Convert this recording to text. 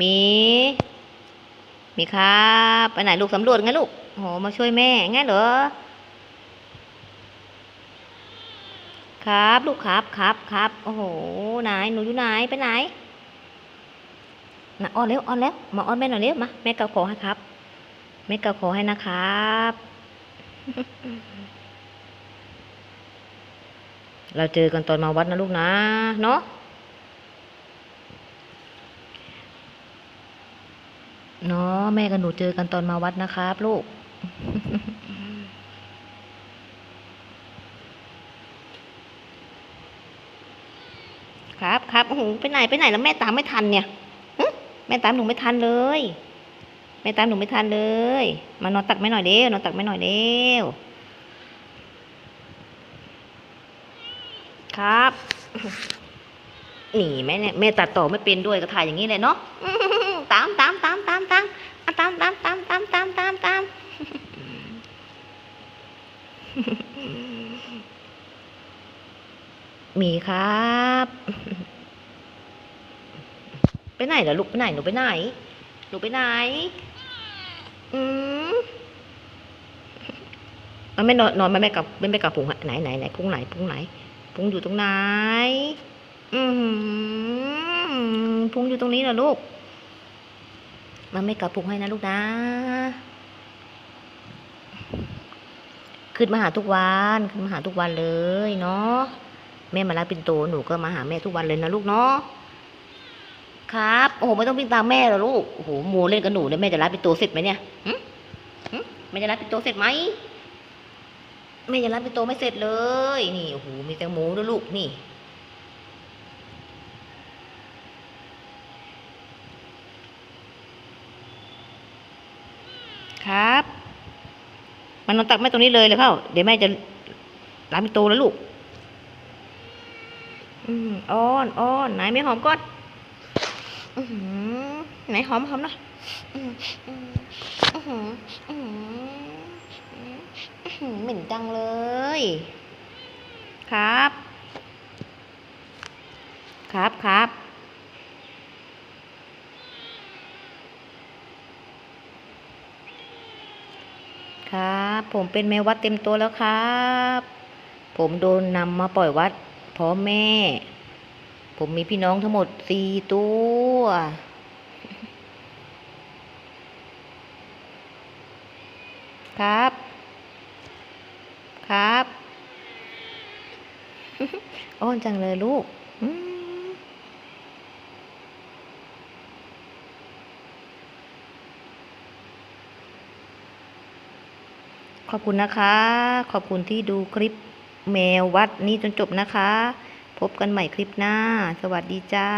มีมีครับไปไหนลูกสำรวจไงลูกโหมาช่วยแม่ไงเหรอครับ ลูกครับครับครับโอ้โหไหนหนูอยู่ไหนไปไหนนะอ้อนเร็วอ้อนแล้วมาอ้อนแม่หน่อยเร็วมาแม่เกาขอให้ครับแม่เกาขอให้นะครับ เราเจอกันตอนมาวัดนะลูกนะ เนาะ เนาะแม่กับหนูเจอกันตอนมาวัดนะครับลูก ครับครับโอ้โหไปไหนไปไหนแล้วแม่ตามไม่ทันเนี่ยแม่ตามหนูไม่ทันเลย แม่ตามหนูไม่ทันเลย มานอนตักแม่หน่อยเร็วนอนตักแม่หน่อยเร็วครับหนีแม่เนี่ยแม่ตัดต่อไม่เป็นด้วยก็ถ่ายอย่างนี้เลยเนาะตามตามตามตามตามอะตามตามตามตามตามตามตาม ห มีครับ ไปไหนเหรอลูกไปไหนหนูไปไหน หนูไปไหน อืมมันไม่นอนนอนมันไม่กับไม่ไม่กับพุงอะไหนไหนไหนพุงไหนพุงไหนพุงอยู่ตรงไหน อืมพุงอยู่ตรงนี้เหรอลูก มันไม่กับพุงให้นะลูกนะ ขึ้นมาหาทุกวันขึ้นมาหาทุกวันเลยเนาะแม่มารับปินโตหนูก็มาหาแม่ทุกวันเลยนะลูกเนาะครับโอ้โหไม่ต้องวิ่งตามแม่หรอลูกโอ้โหโมเล่นกับหนูเนี่ยแม่จะรับปินโตเสร็จไหมเนี่ยหึหึแม่จะรับปินโตเสร็จไหมแม่จะรับปินโตไม่เสร็จเลยนี่โอ้โหมีแตงโมด้วยลูกนี่ครับ มันนอนตักแม่ตรงนี้เลยเลยเข้า เดี๋ยวแม่จะรับปินโตแล้วลูก อืมอ้อนอ้อนไหนไม่หอมก่อนอื้อหือไหนหอมหอมน่อยอื้อหืออื้อหืออื้อหืออื้อหือเหม็นจังเลย ครับ ครับครับ ครับ ผมเป็นแมววัดเต็มตัวแล้วครับ ผมโดนนำมาปล่อยวัดพร้อมแม่ ผมมีพี่น้องทั้งหมดสี่ตัว ครับ ครับ อ้อนจังเลยลูก อืม ขอบคุณนะคะ ขอบคุณที่ดูคลิปแมววัดนี้จนจบนะคะ พบกันใหม่คลิปหน้า สวัสดีจ้า